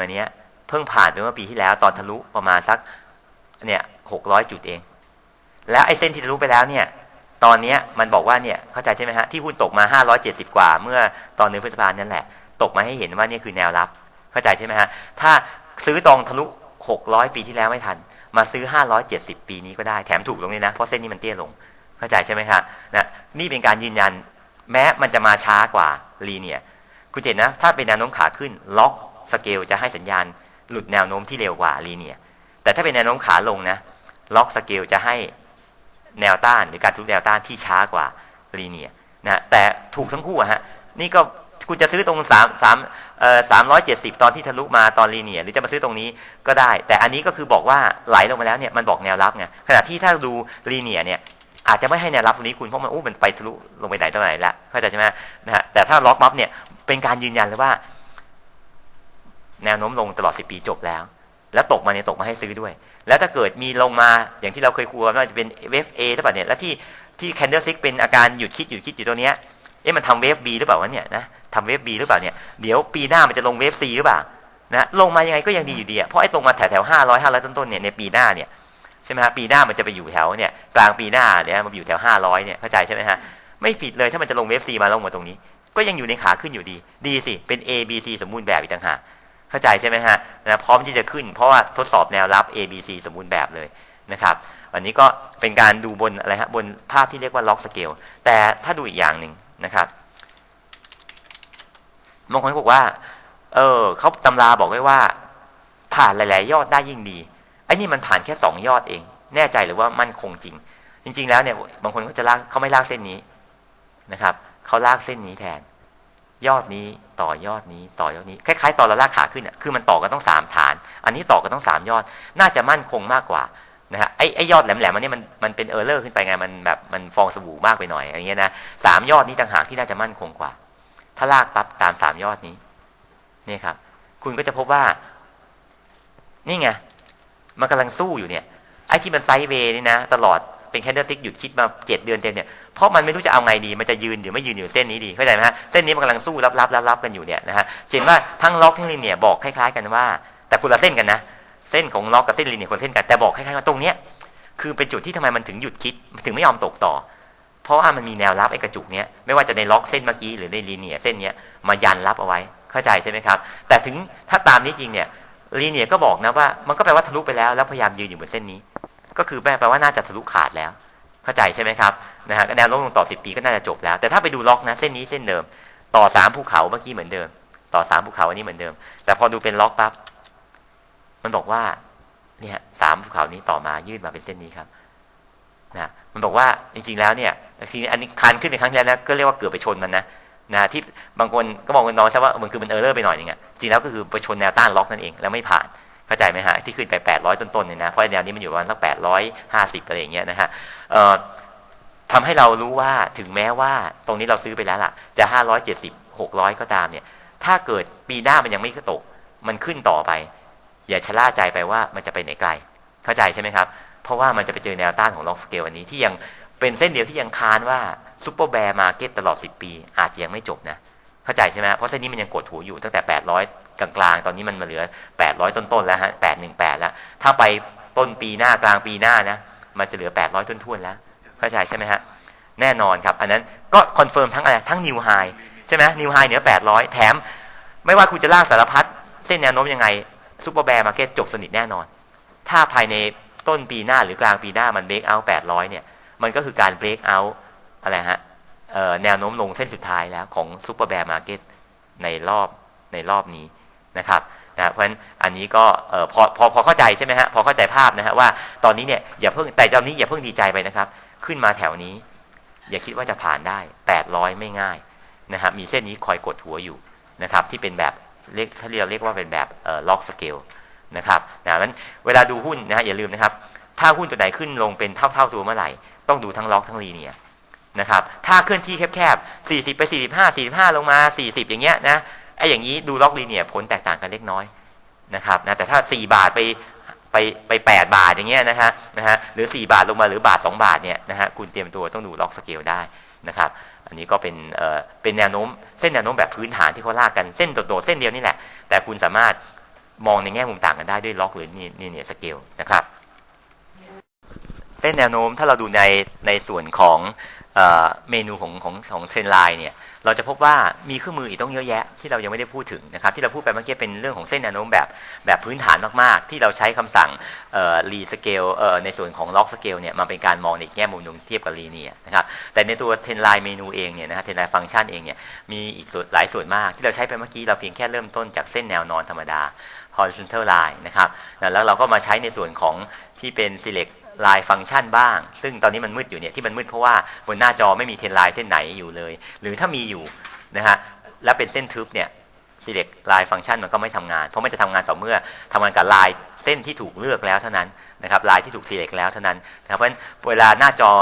มาเนี้ยเพิ่งผ่านไปเมื่อปีที่แล้วตอนทะลุประมาณสักเนี่ยหกร้อยจุดเอง แล้วไอ้เส้นที่ทะลุไปแล้วเนี่ย ตอนเนี้ยมันบอกว่าเนี่ยเข้าใจใช่ไหมฮะที่หุ้นตกมา570กว่า เมื่อตอนเดือนพฤษภาคมนั่นแหละ ตกมาให้เห็นว่านี่คือแนวรับ เข้าใจใช่ไหมฮะถ้าซื้อตรงทะลุ600ปีที่แล้วไม่ทัน มาซื้อ570ปีนี้ก็ได้แถมถูกตรงนี้นะเพราะเส้นนี้มันเตี้ยลง เข้าใจใช่ไหมครับนะนี่เป็นการยืนยัน แม้มันจะมาช้ากว่าลีเนียคุณเห็นนะ ถ้าเป็นแนวโน้มขาขึ้นล็อก สเกลจะให้สัญญาณหลุดแนวโน้มที่เร็วกว่าลีเนียแต่ถ้าเป็นแนวโน้มขาลงนะล็อกสเกลจะให้แนวต้านหรือการทุบแนวต้านที่ช้ากว่าลีเนียนะแต่ถูกทั้งคู่อะฮะนี่ก็คุณจะซื้อตรงสามสามเอ่อสามร้อยเจ็ดสิบตอนที่ทะลุมาตอนลีเนียหรือจะมาซื้อตรงนี้ก็ได้ แต่อันนี้ก็คือบอกว่าไหลลงมาแล้วเนี่ยมันบอกแนวรับไงขณะที่ถ้าดูลีเนียเนี่ยอาจจะไม่ให้แนวรับตรงนี้คุณเพราะมันอู้มันไปทะลุลงไปไหนต่อไหนล้วเข้าใจใช่ไหมนะฮะแต่ถ้าล็อกมัฟเนี่ยเป็นการยืนยันเลยว่า แนวโน้มลงตลอดสิปีจบแล้ว แล้วตกมาเนี่ยตกมาให้ซื้อด้วย แล้วถ้าเกิดมีลงมาอย่างที่เราเคยคุยกันว่าจะเป็นเวฟเอหรือเปล่าเนี่ยแล้วที่ที่แคนเดลซิกเป็นอาการหยุดคิดหยุดคิดอยู่ตัวเนี้ยเอ๊ะมันทำเวฟบีหรือเปล่าวะเนี่ยนะทำเวฟบีหรือเปล่าเนี่ยเดี๋ยวปีหน้ามันจะลงเวฟซีหรือเปล่านะลงมายังไงก็ยังดีอยู่ดีอะเพราะไอ้ตรงมาแถวแถวห้าร้อยห้าร้อยต้นๆเนี่ยในปีหน้าเนี่ยใช่ไหมฮะปีหน้ามันจะไปอยู่แถวเนี่ยกลางปีหน้าเนี่ยมันอยู่แถวห้าร้อยเนี่ยเข้าใจใช่ไหมฮะไม่ผิดเลยถ้ามันจะลงเวฟซีมาลงมาตรงนี้ ก็ยังอยู่ในขาขึ้นอยู่ดี ดีสิ เป็น A B C สมบูรณ์แบบอีกต่างหาก เข้าใจใช่ไหมฮะนะพร้อมที่จะขึ้น เพราะว่าทดสอบแนวรับ A B C สมบูรณ์แบบเลยนะครับวันนี้ก็เป็นการดูบนอะไรฮะบนภาพที่เรียกว่าล็อกสเกลแต่ถ้าดูอีกอย่างหนึ่งนะครับบางคนบอกว่า เออเขาตำราบอกไว้ว่า ผ่านหลาย ๆ ยอดได้ยิ่งดีไอ้นี่มันผ่านแค่สองยอดเอง แน่ใจหรือว่ามั่นคงจริง จริง ๆ แล้วเนี่ยบางคนเขาจะลากเขาไม่ลากเส้นนี้นะครับเขาลากเส้นนี้แทน ยอดนี้ต่อยอดนี้ต่อยอดนี้คล้ายๆตอนเราลากขาขึ้นอะคือมันต่อกันต้องสามฐาน อันนี้ต่อกันต้องสามยอด น่าจะมั่นคงมากกว่านะฮะไอ้ไอ้ยอดแหลมๆมันนี่มันมันเป็นเออร์เลอร์ขึ้นไปไงมันแบบมันฟองสบู่มากไปหน่อยอย่างเงี้ยนะสามยอดนี้ต่างหากที่น่าจะมั่นคงกว่า ถ้าลากปั๊บตามสามยอดนี้นี่ครับ คุณก็จะพบว่า นี่ไงมันกำลังสู้อยู่เนี่ยไอ้ที่มันไซด์เวย์นี่นะ ตลอด เป็นแคนเดลซิกหยุดคิดมาเจ็ดเดือนเต็มเนี่ยเพราะมันไม่รู้จะเอาไงดี มันจะยืนหรือไม่ยืนอยู่เส้นนี้ดีเข้าใจไหมฮะเส้นนี้มันกำลังสู้รับรับรับรับกันอยู่เนี่ยนะฮะเห็นว่าทั้งล็อกทั้งลินเนี่ยบอกคล้ายๆกันว่า แต่คนละเส้นกันนะเส้นของล็อกกับเส้นลินเนี่ยคนละเส้นกันแต่บอกคล้ายๆว่าตรงเนี้ยคือเป็นจุดที่ทำไมมันถึงหยุดคิดถึงไม่ยอมตกต่อ เพราะว่ามันมีแนวรับไอ้กระจุกเนี้ยไม่ว่าจะในล็อกเส้นเมื่อกี้หรือในลีเนียเส้นเนี้ยมายันรับเอาไว้เข้าใจใช่ไหมครับ แต่ถึงถ้าตามนี้จริงเนี่ยลีเนียก็บอกนะว่ามันก็แปลว่าทะลุไปแล้วแล้วพยายามยืนอยู่บนเส้นนี้ ก็คือแปลว่าน่าจะทะลุขาดแล้ว เข้าใจใช่ไหมครับนะฮะแนวโน้มลงต่อ 10 ปีก็น่าจะจบแล้ว แต่ถ้าไปดูล็อกนะเส้นนี้เส้นเดิม ต่อสามภูเขาเมื่อกี้เหมือนเดิม ต่อสามภูเขาอันนี้เหมือนเดิม แต่พอดูเป็นล็อกปั๊บมันบอกว่าเนี่ยสามภูเขานี้ต่อมายื่นมาเป็นเส้นนี้ครับนะมันบอกว่าจริงๆแล้วเนี่ยทีนี้อันนี้คันขึ้นในครั้งแล้วนะก็เรียกว่าเกือบไปชนมันนะนะที่บางคนก็บอกกันน้องใช่ว่ามันคือมันเออร์เลอร์ไปหน่อยนึงอะจริงแล้วก็คือไปชนแนวต้านล็อกนั่นเองแล้วไม่ผ่าน เข้าใจไหมฮะที่ขึ้นไป 800 ต้นๆเนี่ยนะเพราะแนวนี้มันอยู่ประมาณสัก850อะไรอย่างเงี้ยนะฮะทำให้เรารู้ว่าถึงแม้ว่าตรงนี้เราซื้อไปแล้วล่ะจะ 570 600 ก็ตามเนี่ย ถ้าเกิดปีหน้ามันยังไม่ตก มันขึ้นต่อไป อย่าชะล่าใจไปว่ามันจะไปไหนไกล เข้าใจใช่ไหมครับ เพราะว่ามันจะไปเจอแนวต้านของล็อกสเกลอันนี้ที่ยังเป็นเส้นเดียวที่ยังค้านว่าซูเปอร์แบร์มาเก็ตตลอด 10 ปี อาจจะยังไม่จบนะ เข้าใจใช่ไหมเพราะเส้นนี้มันยังกดหัวอยู่ตั้งแต่ 800 กลางๆ ตอนนี้มันมาเหลือ 800 ต้นๆแล้วฮะ818 แล้ว ถ้าไปต้นปีหน้ากลางปีหน้านะมันจะเหลือ 800 ต้นๆแล้วเข้าใจใช่ไหมฮะแน่นอนครับ อันนั้นก็คอนเฟิร์มทั้งอะไรทั้งนิวไฮใช่ไหมนิวไฮเหนือ 800 แถม ไม่ว่าคุณจะลากสารพัดเส้นแนวโน้มยังไงซูเปอร์แบร์มาเก็ตจบสนิทแน่นอน ถ้าภายในต้นปีหน้าหรือกลางปีหน้ามันเบรกเอาท์800 เนี่ย มันก็คือการเบรกเอาท์อะไรฮะแนวโน้มลงเส้นสุดท้ายแล้วของซูเปอร์แบร์มาเก็ตในรอบในรอบนี้ นะครับนะเพราะฉะนั้นอันนี้ก็พอพอพอเข้าใจใช่ไหมฮะพอเข้าใจภาพนะฮะว่าตอนนี้เนี่ยอย่าเพิ่งแต่ตอนนี้อย่าเพิ่งดีใจไปนะครับ ขึ้นมาแถวนี้ อย่าคิดว่าจะผ่านได้ 800 ไม่ง่ายนะครับมีเส้นนี้คอยกดหัวอยู่นะครับ ที่เป็นแบบเรียกถ้าเรียกเรียกว่าเป็นแบบล็อกสเกลนะครับนะเพราะฉะนั้นเวลาดูหุ้นนะฮะอย่าลืมนะครับ ถ้าหุ้นตัวไหนขึ้นลงเป็นเท่าเท่าตัวเมื่อไหร่ ต้องดูทั้งล็อกทั้งลีเนียนะครับถ้าเคลื่อนที่แคบๆ40 ไป 45 45 ลงมา 40 อย่างเงี้ยนะ ไอ้อย่างนี้ดูล็อกลีเนียผลแตกต่างกันเล็กน้อยนะครับนะแต่ถ้า 4 บาทไปไปไป 8 บาทอย่างเงี้ยนะฮะนะฮะหรือ 4 บาทลงมาหรือบาท 2 บาทเนี่ยนะฮะคุณเตรียมตัวต้องดูล็อกสเกลได้นะครับอันนี้ก็เป็นเอ่อเป็นแนวโน้มเส้นแนวโน้มแบบพื้นฐานที่เขาลากกันเส้นโดดๆเส้นเดียวนี่แหละ แต่คุณสามารถมองในแง่มุมต่างกันได้ด้วยล็อกหรือนี่นี่เนี่ยสเกลนะครับเส้นแนวโน้มถ้าเราดูในในส่วนของ เมนูของของของเทรนไลน์เนี่ยเราจะพบว่ามีเครื่องมืออีกต้องเยอะแยะที่เรายังไม่ได้พูดถึงนะครับที่เราพูดไปเมื่อกี้เป็นเรื่องของเส้นแนวโน้มแบบแบบพื้นฐานมากๆ ที่เราใช้คำสั่งรีสเกลในส่วนของล็อกสเกลเนี่ยมาเป็นการมองในแง่มุมหนึงเทียบกับลีเนียนะครับแต่ในตัวเทรนไลน์เมนูเองเนี่ยนะฮะเทรนไลน์ฟังก์ชันเองเนี่ยมีอีกส่วนหลายส่วนมากที่เราใช้ไปเมื่อกี้เราเพียงแค่เริ่มต้นจากเส้นแนวนอนธรรมดา horizontal line นะครับแล้วเราก็มาใช้ในส่วนของที่เป็น select ลายฟังก์ชันบ้าง ซึ่งตอนนี้มันมืดอยู่เนี่ยที่มันมืดเพราะว่าบนหน้าจอไม่มีเทนไลน์เส้นไหนอยู่เลย หรือถ้ามีอยู่นะฮะแล้วเป็นเส้นทึบเนี่ย select ลายฟังก์ชันมันก็ไม่ทำงาน เพราะมันจะทำงานต่อเมื่อทำงานกับลายเส้นที่ถูกเลือกแล้วเท่านั้นนะครับลายที่ถูก select แล้วเท่านั้นนะครับเพราะฉะนั้นเวลาหน้าจอ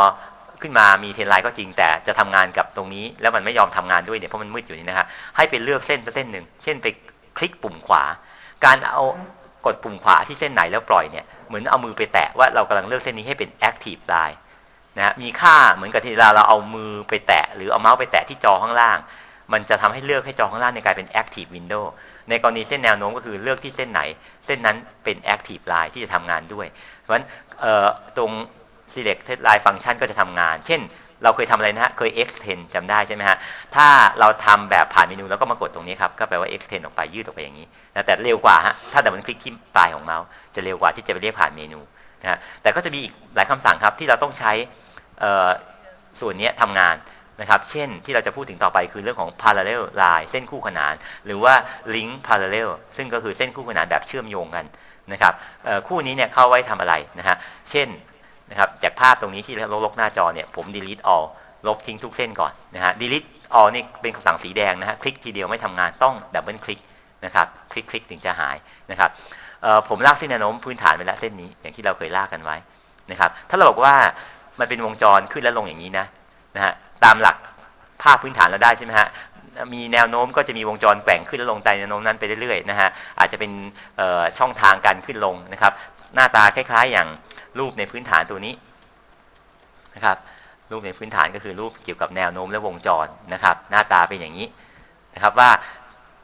ขึ้นมามีเทนไลน์ก็จริงแต่จะทำงานกับตรงนี้ แล้วมันไม่ยอมทำงานด้วยเนี่ยเพราะมันมืดอยู่นี่นะฮะให้ไปเลือกเส้นสักเส้นหนึ่งเช่นไปคลิกปุ่มขวา การเอา กดปุ่มขวาที่เส้นไหนแล้วปล่อยเนี่ยเหมือนเอามือไปแตะว่าเรากำลังเลือกเส้นนี้ให้เป็น active line นะมีค่าเหมือนกับที่เวลาเราเอามือไปแตะ หรือเอาเมาส์ไปแตะที่จอข้างล่าง มันจะทำให้เลือกให้จอข้างล่างในกลายเป็น active window ในกรณีเส้นแนวโน้มก็คือเลือกที่เส้นไหน เส้นนั้นเป็น active line ที่จะทำงานด้วย เพราะฉะนั้นตรง select line function ก็จะทำงาน เช่น เราเคยทำอะไรนะฮะเคย extend จำได้ใช่ไหมฮะถ้าเราทำแบบผ่านเมนูแล้วก็มากดตรงนี้ครับก็แปลว่า extend ออกไปยืดออกไปอย่างนี้นะแต่เร็วกว่าฮะถ้าแต่มันคลิกที่ปลายของเมาส์จะเร็วกว่าที่จะไปเรียกผ่านเมนูนะฮะแต่ก็จะมีอีกหลายคำสั่งครับที่เราต้องใช้ส่วนนี้ทำงานนะครับ เช่นที่เราจะพูดถึงต่อไปคือเรื่องของ parallel line เส้นคู่ขนาน หรือว่า link parallel ซึ่งก็คือเส้นคู่ขนานแบบเชื่อมโยงกันนะครับคู่นี้เนี่ยเข้าไว้ทำอะไรนะฮะเช่น นะครับจากภาพตรงนี้ที่ลบหน้าจอเนี่ยผม delete all ลบทิ้งทุกเส้นก่อนนะฮะ delete all นี่เป็นคำสั่งสีแดงนะฮะคลิกทีเดียวไม่ทำงานต้องดับเบิลคลิกนะครับคลิกคลิกถึงจะหายนะครับผมลากเส้นแนวโน้มพื้นฐานไปแล้วเส้นนี้อย่างที่เราเคยลากกันไว้นะครับถ้าเราบอกว่ามันเป็นวงจรขึ้นและลงอย่างนี้นะนะฮะตามหลักภาพพื้นฐานเราได้ใช่ไหมฮะมีแนวโน้มก็จะมีวงจรแกว่งขึ้นและลงตามแนวโน้มนั้นไปเรื่อยๆนะฮะอาจจะเป็นช่องทางการขึ้นลงนะครับหน้าตาคล้ายๆอย่าง รูปในพื้นฐานตัวนี้นะครับ รูปในพื้นฐานก็คือรูปเกี่ยวกับแนวโน้มและวงจรนะครับ หน้าตาเป็นอย่างนี้นะครับว่า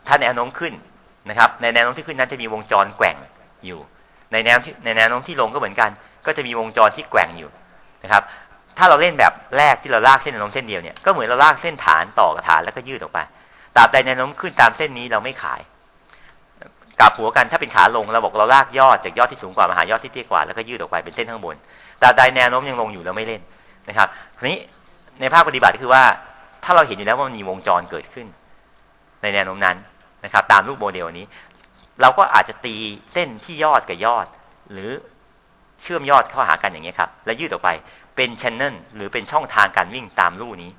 ถ้าแนวโน้มขึ้นนะครับ ในแนวโน้มที่ขึ้นนั้นจะมีวงจรแกว่งอยู่ ในแนวที่ในแนวโน้มที่ลงก็เหมือนกัน ก็จะมีวงจรที่แกว่งอยู่นะครับ ถ้าเราเล่นแบบแรกที่เราลากเส้นแนวโน้มเส้นเดียวเนี่ยก็เหมือนเราลากเส้นฐานต่อกับฐานแล้วก็ยืดออกไปตราบใดแนวโน้มขึ้นตามเส้นนี้เราไม่ขาย กลับหัวกันถ้าเป็นขาลงเราบอกเราลากยอดจากยอดที่สูงกว่ามาหายอดที่เตี้ยกว่าแล้วก็ยืดออกไปเป็นเส้นข้างบนแตราบใดแนวโน้มยังลงอยู่เราไม่เล่นนะครับทีนี้ในภาคปฏิบัติคือว่าถ้าเราเห็นอยู่แล้วว่ามันมีวงจรเกิดขึ้น ในแนวโน้มนั้นนะครับ ตามรูปโมเดลนี้ เราก็อาจจะตีเส้นที่ยอดกับยอด หรือเชื่อมยอดเข้าหากันอย่างนี้ครับแล้วยืดออกไปเป็นชแนลหรือเป็นช่องทางการวิ่งตามลู่นี้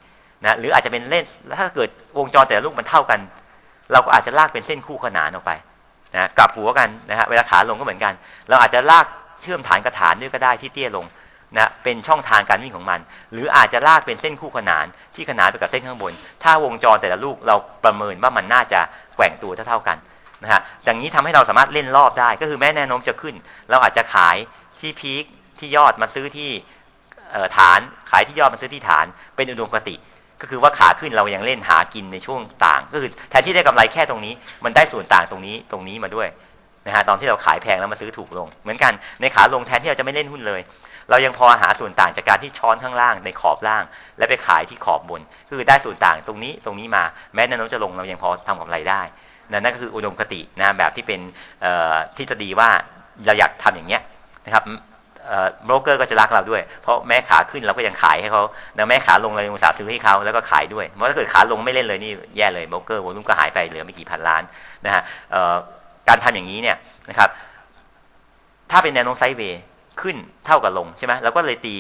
นะหรืออาจจะเป็นเล่นถ้าเกิดวงจรแต่ละลูกมันเท่ากัน เราก็อาจจะลากเป็นเส้นคู่ขนานออกไป นะกลับหัวกันนะฮะเวลาขาลงก็เหมือนกัน เราอาจจะลากเชื่อมฐานกับฐานด้วยก็ได้ที่เตี้ยลงนะเป็นช่องทางการวิ่งของมัน หรืออาจจะลากเป็นเส้นคู่ขนานที่ขนานไปกับเส้นข้างบน ถ้าวงจรแต่ละลูกเราประเมินว่ามันน่าจะแกว่งตัวเท่าๆกันนะฮะดังนี้ทำให้เราสามารถเล่นรอบได้ ก็คือแม้แนวโน้มจะขึ้น เราอาจจะขายที่พีคที่ยอดมาซื้อที่ฐานขายที่ยอดมาซื้อที่ฐาน เป็นอุดมคติ ก็คือว่าขาขึ้นเรายังเล่นหากินในช่วงต่างก็คือแทนที่ได้กำไรแค่ตรงนี้ มันได้ส่วนต่างตรงนี้ตรงนี้มาด้วยนะฮะตอนที่เราขายแพงแล้วมาซื้อถูกลง เหมือนกันในขาลงแทนที่เราจะไม่เล่นหุ้นเลย เรายังพอหาส่วนต่างจากการที่ช้อนข้างล่างในขอบล่าง และไปขายที่ขอบบนคือได้ส่วนต่างตรงนี้ตรงนี้มาแม้แนวโน้มจะลงเรายังพอทำกำไรได้นั่นก็คืออุดมคตินะแบบที่เป็นทฤษฎีว่าเราอยากทำอย่างเงี้ยนะครับ โบรกเกอร์ก็จะรักเราด้วย เพราะแม้ขาขึ้นเราก็ยังขายให้เขาแล้วแม้ขาลงเรายังอุตส่าห์ซื้อให้เขาแล้วก็ขายด้วย เพราะถ้าเกิดขาลงไม่เล่นเลยนี่แย่เลยโบรกเกอร์วอลุ่มก็หายไปเหลือไม่กี่พันล้านนะฮะการทำอย่างนี้เนี่ยนะครับ ถ้าเป็นแนวโน้มไซด์เวย์ขึ้นเท่ากับลงใช่ไหมเราก็เลยตี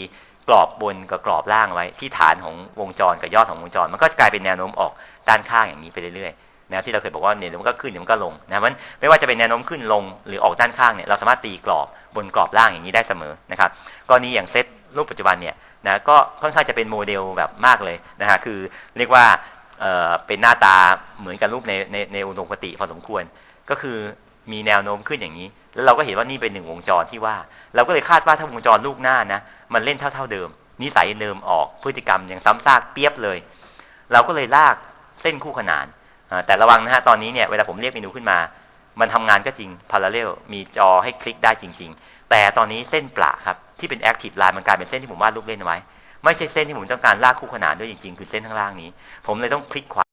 กรอบบนกับกรอบล่างไว้ที่ฐานของวงจรกับยอดของวงจร มันก็กลายเป็นแนวโน้มออกด้านข้างอย่างนี้ไปเรื่อยๆ นะที่เราเคยบอกว่าเนี่ยมันก็ขึ้นเดี๋ยวมันก็ลงนะมันไม่ว่าจะเป็นแนวโน้มขึ้นลงหรือออกด้านข้างเนี่ยเราสามารถตีกรอบบนกรอบล่างอย่างนี้ได้เสมอนะครับกรณีอย่างเซตรูปปัจจุบันเนี่ยนะก็ค่อนข้างจะเป็นโมเดลแบบมากเลยนะฮะคือเรียกว่าเอ่อเป็นหน้าตาเหมือนกับรูปในในในอุดมคติพอสมควร ก็คือมีแนวโน้มขึ้นอย่างนี้ แล้วเราก็เห็นว่านี่เป็นหนึ่งวงจรที่ว่า เราก็เลยคาดว่าถ้าวงจรลูกหน้านะมันเล่นเท่าเท่าเดิม นิสัยเดิมออกพฤติกรรมย่างซ้ำซากเปียบเลย เราก็เลยลากเส้นคู่ขนาน แต่ระวังนะฮะตอนนี้เนี่ยเวลาผมเรียกเมนูขึ้นมา มันทำงานก็จริงพาราเรลมีจอให้คลิกได้จริง ๆ แต่ตอนนี้เส้นปลาครับที่เป็นแอคทีฟไลน์มันกลายเป็นเส้นที่ผมวาดรูปเล่นไว้ ไม่ใช่เส้นที่ผมต้องการลากคู่ขนานด้วยจริง ๆ คือเส้นข้างล่างนี้ ผมเลยต้องคลิกขวา